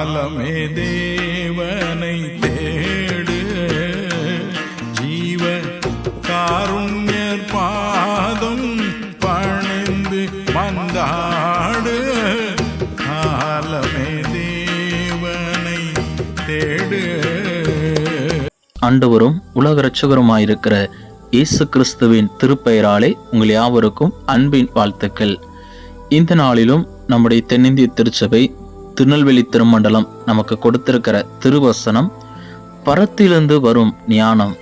காலமே தேவனை தேடு. ஜீவ காருண்யர் பாதம் பணிந்து வந்தாடு காலமே தேவனை தேடு. ஆண்டவரும் உலக இரட்சகருமாயிருக்கிற இயேசு கிறிஸ்துவின் திருப்பெயராலே உங்கள் யாவருக்கும் அன்பின் வாழ்த்துக்கள். இந்த நாளிலும் நம்முடைய தென்னிந்திய திருச்சபை திருநெல்வேலி திருமண்டலம் நமக்கு கொடுத்திருக்கிற திருவசனம் பரத்திலிருந்து வரும் ஞானம்.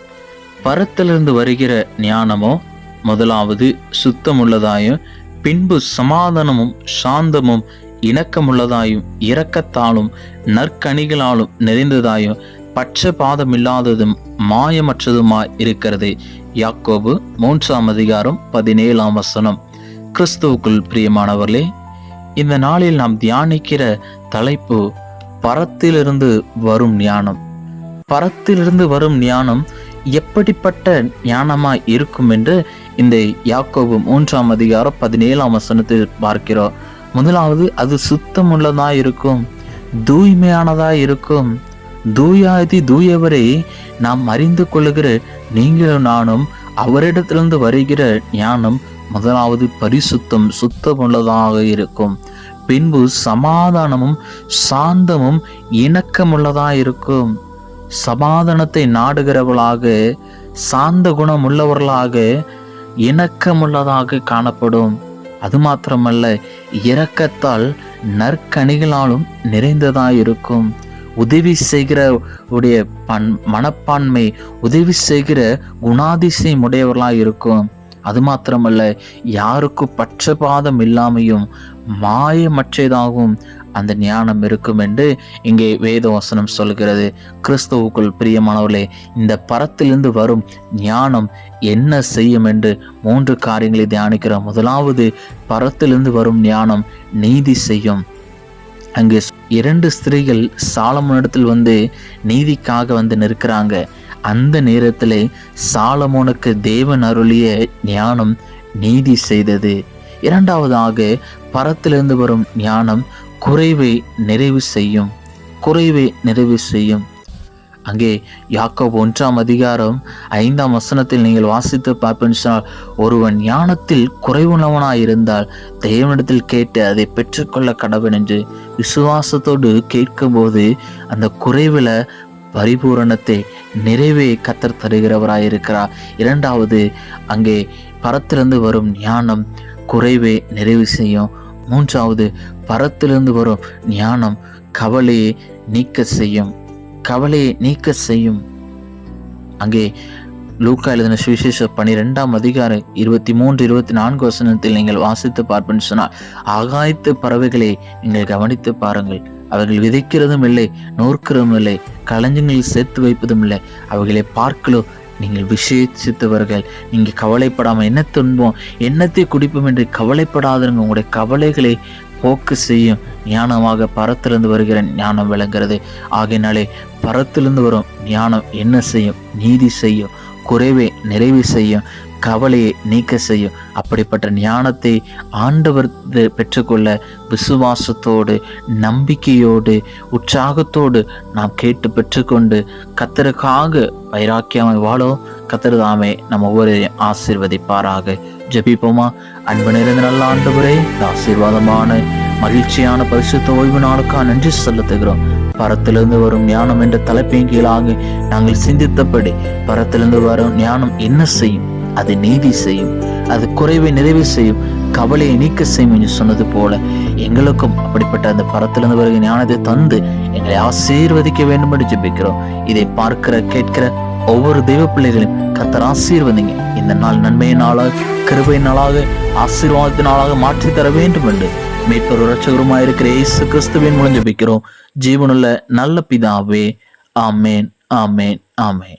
பரத்திலிருந்து வருகிற ஞானமோ முதலாவது சுத்தமுள்ளதாயும் பின்பு சமாதானமும் சாந்தமும் இணக்கமுள்ளதாயும் இரக்கத்தாலும் நற்கனிகளாலும் நிறைந்ததாயும் பட்சபாதமில்லாததும் மாயமற்றதுமாய் இருக்கிறது. யாக்கோபு மூன்றாம் அதிகாரம் பதினேழாம் வசனம். கிறிஸ்துவுக்குள் பிரியமானவர்களே இந்த நாளில் நாம் தியானிக்கிற தலைப்பு பரத்திலிருந்து வரும் ஞானம். பரத்திலிருந்து வரும் ஞானம் எப்படிப்பட்ட ஞானமாய் இருக்கும் என்று இந்த யாக்கோபு மூன்றாம் அதிகாரம் பதினேழாம் வசனத்தில் பார்க்கிறோம். முதலாவது அது சுத்தமுள்ளதா இருக்கும் தூய்மையானதா இருக்கும். தூயாதி தூயவரை நாம் அறிந்து கொள்ளுகிற நீங்களும் நானும் அவரிடத்திலிருந்து வருகிற ஞானம் முதலாவது பரிசுத்தம் சுத்தமுள்ளதாக இருக்கும். பின்பு சமாதானமும் சாந்தமும் இணக்கமுள்ளதா இருக்கும் சமாதானத்தை நாடுகிறவர்களாக சாந்த குணம் உள்ளவர்களாக இணக்கமுள்ளதாக காணப்படும். அது மாத்திரமல்ல இரக்கத்தால் நற்கனிகளாலும் நிறைந்ததாக இருக்கும் உதவி செய்கிற உடைய பண் மனப்பான்மை உதவி செய்கிற குணாதிசயம் உடையவர்களாக இருக்கும் அது மாத்திரமல்ல யாருக்கும் பட்சபாதம் இல்லாமையும் மாயமற்றதாகவும் அந்த ஞானம் இருக்கும் என்று இங்கே வேதவசனம் சொல்கிறது. கிறிஸ்துவுக்குள் பிரியமானவர்களே இந்த பரத்திலிருந்து வரும் ஞானம் என்ன செய்யும் என்று மூன்று காரியங்களை தியானிக்கிறோம் முதலாவது பரத்திலிருந்து வரும் ஞானம் நீதி செய்யும். அங்கு இரண்டு ஸ்திரீகள் சாலமனிடத்தில் வந்து நீதிக்காக வந்து நிற்கிறாங்க. அந்த நேரத்திலே சாலமோனுக்கு தேவன் அருளிய ஞானம் நீதி செய்தது. இரண்டாவதாக பரத்திலிருந்து வரும் ஞானம் குறைவை நிறைவு செய்யும். குறைவை நிறைவு செய்யும். அங்கே யாக்கோப் ஒன்றாம் அதிகாரம் ஐந்தாம் வசனத்தில் நீங்கள் வாசித்து பார்ப்பேன் சொன்னால் ஒருவன் ஞானத்தில் குறைவுள்ளவனாய் இருந்தால் தேவனிடத்தில் கேட்டு அதை பெற்றுக்கொள்ள கடவன் என்று விசுவாசத்தோடு கேட்கும்போது அந்த குறைவில் பரிபூரணத்தை நிறைவே கத்தர் தருகிறவராயிருக்கிறார் இரண்டாவது அங்கே பரத்திலிருந்து வரும் ஞானம் குறைவே நிறைவு செய்யும். மூன்றாவது பரத்திலிருந்து வரும் ஞானம் கவலையை நீக்க செய்யும். கவலையை நீக்க செய்யும். அங்கே லூக்கா எழுதின சுவிசேஷ பனிரெண்டாம் அதிகாரம் இருபத்தி மூன்று இருபத்தி நான்கு வசனத்தில் நீங்கள் வாசித்து பார்ப்பேன்னு சொன்னால் ஆகாயத்து பறவைகளை நீங்கள் கவனித்து பாருங்கள். அவர்கள் விதைக்கிறதும் இல்லை நோற்கிறதும் இல்லை களஞ்சங்களில் சேர்த்து வைப்பதும் இல்லை. அவர்களை பார்க்கலோ? நீங்கள் விசேஷித்தவர்கள். நீங்கள் கவலைப்படாமல் என்ன துன்பம் என்னத்தை குடிப்போம் என்று கவலைப்படாதவங்க உங்களுடைய கவலைகளை போக்கு செய்யும். ஞானமாக பரத்திலிருந்து வருகிற ஞானம் விளங்குறது ஆகையினாலே பரத்திலிருந்து வரும் ஞானம் என்ன செய்யும்? நீதி செய்யும். குறைவை நிறைவு செய்யும். கவலையை நீக்க செய்யும். அப்படிப்பட்ட ஞானத்தை ஆண்டவர் பெற்றுக்கொள்ள விசுவாசத்தோடு நம்பிக்கையோடு உற்சாகத்தோடு நாம் கேட்டு பெற்றுக்கொண்டு கத்தருக்காக வைராக்கியமாய் வாழும் கத்தருதாமே நம்ம ஒவ்வொரு ஆசீர்வதிப்பாராக. ஜபிப்போமா? அன்பு நிறைந்த நல்ல ஆண்டவரே இந்த ஆசீர்வாதமான மகிழ்ச்சியான பரிசுத்த ஓய்வு நாளுக்காக நன்றி செலுத்துகிறோம். பரத்திலிருந்து வரும் ஞானம் என்ற தலைப்பின் கீழாக நாங்கள் சிந்தித்தபடி பரத்திலிருந்து வரும் ஞானம் என்ன செய்யும்? அது நீதி செய்யும் அது குறைவை நிறைவு செய்யும் கவலையை நீக்க செய்யும் என்று சொன்னது போல எங்களுக்கும் அப்படிப்பட்ட அந்த பரத்திலிருந்து வருகிற ஞானத்தை தந்து எங்களை ஆசீர்வதிக்க வேண்டும் என்று ஜெபிக்கிறோம். இதை பார்க்கிற கேட்கிற ஒவ்வொரு தெய்வ பிள்ளைகளையும் கத்தர் ஆசீர்வதிங்க. இந்த நாள் நன்மை நாளாக கிருபை நாளாக ஆசீர்வாதத்தின் நாளாக மாற்றி தர வேண்டும் என்று மீட்பர் ரட்சகருமாய் இருக்கிற இயேசு கிறிஸ்துவின் மூலம் ஜெபிக்கிறோம். ஜீவனுள்ள நல்ல பிதாவே ஆமேன் ஆமேன் ஆமேன்.